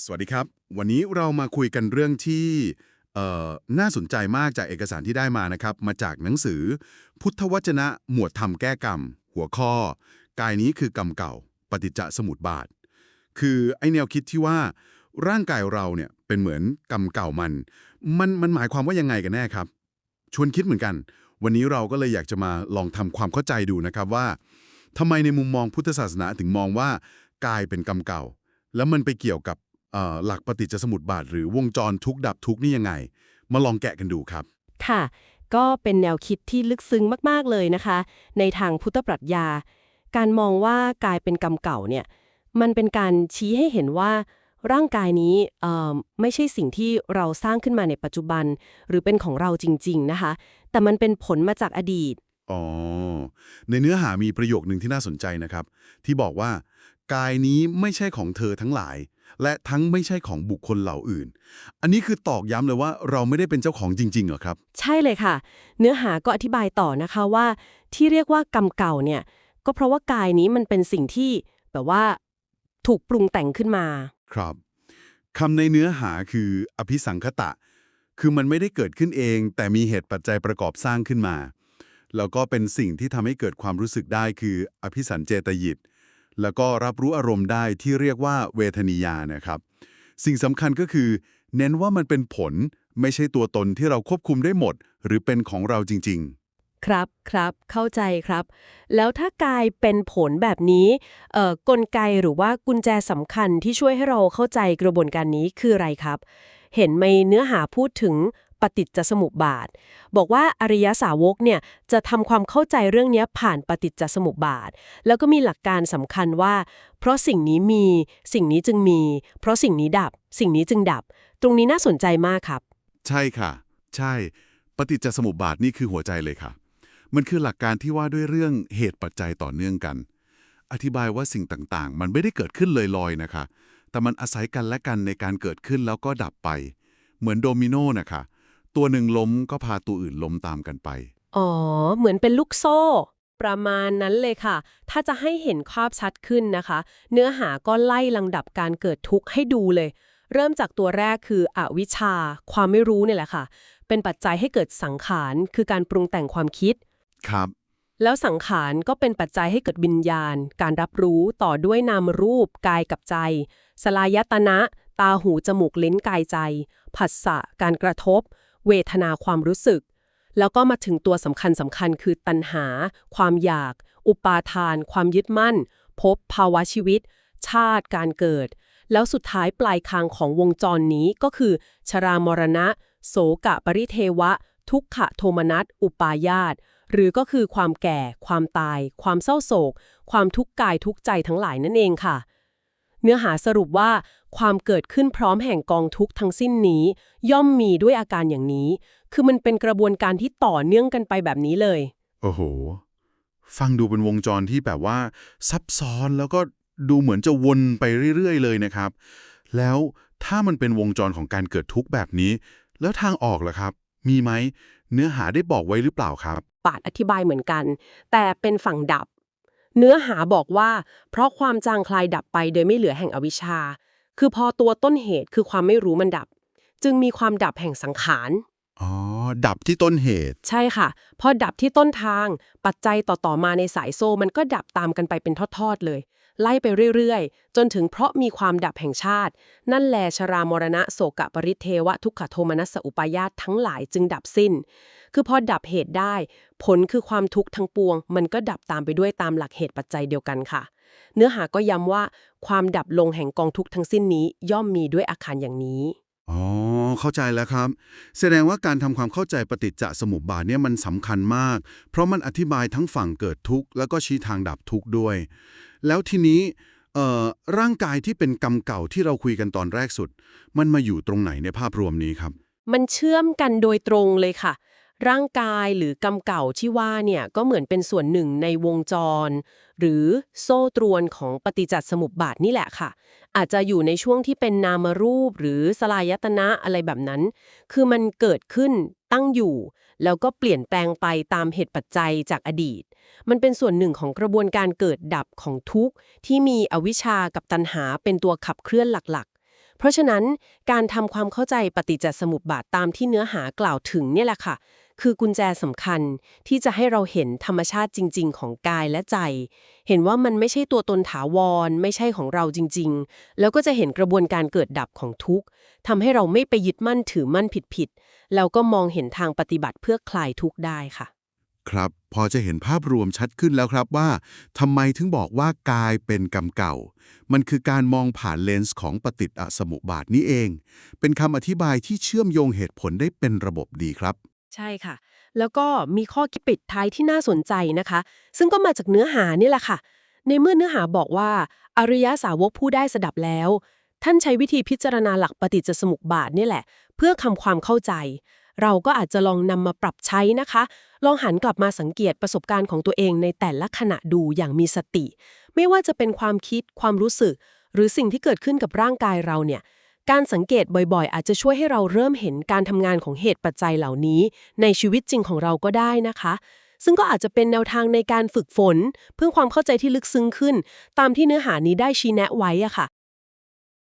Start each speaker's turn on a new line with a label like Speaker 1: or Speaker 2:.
Speaker 1: สวัสดีครับ วันนี้เรามาคุยกันเรื่องที่น่าสนใจมากจากเอกสารที่ได้มานะครับ มาจากหนังสือ พุทธวจนะ หมวดธรรมแก้กรรม หัวข้อ กายนี้คือกรรมเก่า ปฏิจจสมุปบาท คือไอแนวคิดที่ว่า ร่างกายเราเนี่ยเป็นเหมือนกรรมเก่ามัน มันมันหมายความว่ายังไงกันแน่ครับ ชวนคิดเหมือนกัน วันนี้เราก็เลยอยากจะมาลองทำความเข้าใจดูนะครับว่าทำไมในมุมมองพุทธศาสนาถึงมองว่า กายเป็นกรรมเก่า แล้วมันไปเกี่ยวกับ หลักปฏิจจสมุปบาท หรือวงจรทุกข์ดับทุกข์นี่ยังไง มาลองแกะกันดูครับ
Speaker 2: ค่ะ ก็เป็นแนวคิดที่ลึกซึ้งมากๆเลยนะคะ ในทางพุทธปรัชญา การมองว่ากายเป็นกรรมเก่าเนี่ยมันเป็นการชี้ให้เห็นว่าร่างกายนี้เอ่อไม่ใช่สิ่งที่เราสร้างขึ้นมาในปัจจุบัน หรือเป็นของเราจริง ๆนะคะ แต่มันเป็นผลมาจากอดีต
Speaker 1: อ๋อในเนื้อหามีประโยคหนึ่งที่น่าสนใจนะครับ ที่บอกว่า กายนี้ไม่ใช่ของเธอทั้งหลาย และทั้งไม่ใช่ของบุคคลเหล่าอื่น อันนี้คือตอกย้ำเลยว่าเราไม่ได้เป็นเจ้าของจริงๆเหรอครับ
Speaker 2: ใช่เลยค่ะ เนื้อหาก็อธิบายต่อนะคะว่า ที่เรียกว่ากรรมเก่าเนี่ย ก็เพราะว่ากายนี้มันเป็นสิ่งที่แบบว่าถูกปรุงแต่งขึ้นมา
Speaker 1: ครับคำในเนื้อหาคืออภิสังคตะ คือมันไม่ได้เกิดขึ้นเอง แต่มีเหตุปัจจัยประกอบสร้างขึ้นมา แล้วก็เป็นสิ่งที่ทำให้เกิดความรู้สึกได้คืออภิสันเจตยิต แล้วก็รับรู้อารมณ์ได้ที่เรียกว่าเวทนิยานะครับ สิ่งสำคัญก็คือ เน้นว่ามันเป็นผลไม่ใช่ตัวตนที่เราควบคุมได้หมด หรือเป็นของเราจริง
Speaker 2: ครับครับ เข้าใจครับ แล้วถ้ากายเป็นผลแบบนี้เอ่อกลไกหรือว่ากุญแจสำคัญที่ช่วยให้เราเข้าใจกระบวนการนี้คืออะไรครับ เห็นในเนื้อหาพูดถึง ปฏิจจสมุปบาท บอกว่าอริยสาวกเนี่ยจะทำความเข้าใจเรื่องนี้ผ่านปฏิจจสมุปบาท แล้วก็มีหลักการสำคัญว่า เพราะสิ่งนี้มี สิ่งนี้จึงมี เพราะสิ่งนี้ดับ สิ่งนี้จึงดับ ตรงนี้น่าสนใจมากครับ
Speaker 1: ใช่ค่ะ ใช่ ปฏิจจสมุปบาทนี่คือหัวใจเลยค่ะ มันคือหลักการที่ว่าด้วยเรื่องเหตุปัจจัยต่อเนื่องกัน อธิบายว่าสิ่งต่างๆ มันไม่ได้เกิดขึ้นลอยๆนะคะแต่มันอาศัยกันและกันในการเกิดขึ้นแล้วก็ดับไป เหมือนโดมิโนนะคะ ตัวหนึ่งล้มก็พาตัวอื่นล้มตามกันไป
Speaker 2: อ๋อ เหมือนเป็นลูกโซ่ ประมาณนั้นเลยค่ะ ถ้าจะให้เห็นภาพชัดขึ้นนะคะ เนื้อหาก็ไล่ลำดับการเกิดทุกข์ให้ดูเลย เริ่มจากตัวแรกคืออวิชชา ความไม่รู้เนี่ยแหละค่ะ เป็นปัจจัยให้เกิดสังขาร คือการปรุงแต่งความคิด
Speaker 1: ครับ
Speaker 2: แล้วสังขารก็เป็นปัจจัยให้เกิดวิญญาณ การรับรู้ต่อด้วยนามรูป กายกับใจ สลายตนะ ตาหูจมูกลิ้นกายใจ ผัสสะ การกระทบ เวทนาความรู้สึก แล้วก็มาถึงตัวสำคัญสำคัญคือตัณหา ความอยาก อุปาทาน ความยึดมั่นภพภาวะชีวิต ชาติ การเกิด แล้วสุดท้ายปลายคางของวงจรนี้ก็คือ ชรามรณะ โสกะปริเทวะ ทุกขะโทมนัส อุปาญาตหรือก็คือความแก่ ความตาย ความเศร้าโศก ความทุกข์กายทุกใจทั้งหลายนั่นเองค่ะ เนื้อหาสรุปว่า ความเกิดขึ้นพร้อมแห่งกองทุกข์ทั้งสิ้นนี้ ย่อมมีด้วยอาการอย่างนี้ คือมันเป็นกระบวนการที่ต่อเนื่องกันไปแบบนี้เลย
Speaker 1: โอ้โห ฟังดูเป็นวงจรที่แบบว่า ซับซ้อนแล้วก็ดูเหมือนจะวนไปเรื่อยๆ เลยนะครับ แล้วถ้ามันเป็นวงจรของการเกิดทุกข์แบบนี้ แล้วทางออกล่ะครับ มีไหม เนื้อหาได้บอกไว้หรือเปล่าครับ
Speaker 2: ปาดอธิบายเหมือนกัน แต่เป็นฝั่งดับ เนื้อหาบอกว่า เพราะความจางคลายดับไปโดยไม่เหลือแห่งอวิชชา คือพอตัวต้นเหตุคือความไม่รู้มันดับ จึงมีความดับแห่งสังขาร
Speaker 1: อ๋อ ดับที่ต้นเหตุ
Speaker 2: ใช่ค่ะ พอดับที่ต้นทาง ปัจจัยต่อๆมาในสายโซ่มันก็ดับตามกันไปเป็นทอดๆเลย ไล่ไปเรื่อยๆ จนถึงเพราะมีความดับแห่งชาติ นั่นแลชรามรณะโศกะปริเทวะทุกขโทมนัสสอุปายาตทั้งหลายจึงดับสิ้น คือพอดับเหตุได้ ผลคือความทุกข์ทั้งปวง มันก็ดับตามไปด้วยตามหลักเหตุปัจจัยเดียวกันค่ะ เนื้อหาก็ย้ำว่าความดับลงแห่งกองทุกข์ทั้งสิ้นนี้ย่อมมีด้วยอาการอย่างนี้
Speaker 1: อ๋อเข้าใจแล้วครับ แสดงว่าการทำความเข้าใจปฏิจจสมุปบาทเนี่ยมันสำคัญมาก เพราะมันอธิบายทั้งฝั่งเกิดทุกข์แล้วก็ชี้ทางดับทุกข์ด้วย แล้วทีนี้เอ่อร่างกายที่เป็นกรรมเก่าที่เราคุยกันตอนแรกสุด มันมาอยู่ตรงไหนในภาพรวมนี้ครับ
Speaker 2: มันเชื่อมกันโดยตรงเลยค่ะ ร่างกายหรือกรรมเก่าที่ว่าเนี่ยก็เหมือนเป็นส่วนหนึ่งในวงจร หรือโซ่ตรวนของปฏิจจสมุปบาทนี่แหละค่ะ อาจจะอยู่ในช่วงที่เป็นนามรูปหรือสลายตนะอะไรแบบนั้น คือมันเกิดขึ้นตั้งอยู่ แล้วก็เปลี่ยนแปลงไปตามเหตุปัจจัยจากอดีต มันเป็นส่วนหนึ่งของกระบวนการเกิดดับของทุกข์ ที่มีอวิชชากับตัณหาเป็นตัวขับเคลื่อนหลักๆเพราะฉะนั้นการทำความเข้าใจปฏิจจสมุปบาทตามที่เนื้อหากล่าวถึงเนี่ยแหละค่ะ คือกุญแจสำคัญที่จะให้เราเห็นธรรมชาติจริง ๆ ของกายและใจ เห็นว่ามันไม่ใช่ตัวตนถาวร ไม่ใช่ของเราจริง ๆ แล้วก็จะเห็นกระบวนการเกิดดับของทุกข์ทำให้เราไม่ไปยึดมั่นถือมั่นผิดๆแล้วก็มองเห็นทางปฏิบัติเพื่อคลายทุกข์ได้ค่ะ
Speaker 1: ครับ พอจะเห็นภาพรวมชัดขึ้นแล้วครับว่าทำไมถึงบอกว่ากายเป็นกรรมเก่า มันคือการมองผ่านเลนส์ของปฏิจจสมุปบาทนี้เอง เป็นคำอธิบายที่เชื่อมโยงเหตุผลได้เป็นระบบดีครับ
Speaker 2: ใช่ค่ะ แล้วก็มีข้อคิดปิดท้ายที่น่าสนใจนะคะ ซึ่งก็มาจากเนื้อหานี่แหละค่ะ ในเมื่อเนื้อหาบอกว่า อริยสาวกผู้ได้สดับแล้ว ท่านใช้วิธีพิจารณาหลักปฏิจจสมุปบาทนี่แหละ เพื่อคำความเข้าใจ เราก็อาจจะลองนำมาปรับใช้นะคะ ลองหันกลับมาสังเกตประสบการณ์ของตัวเองในแต่ละขณะดูอย่างมีสติ ไม่ว่าจะเป็นความคิดความรู้สึก หรือสิ่งที่เกิดขึ้นกับร่างกายเราเนี่ย การสังเกตบ่อยๆ อาจจะช่วยให้เราเริ่มเห็นการทำงานของเหตุปัจจัยเหล่านี้ ในชีวิตจริงของเราก็ได้นะคะ ซึ่งก็อาจจะเป็นแนวทางในการฝึกฝน เพื่อความเข้าใจที่ลึกซึ้งขึ้น ตามที่เนื้อหานี้ได้ชี้แนะไว้อะค่ะ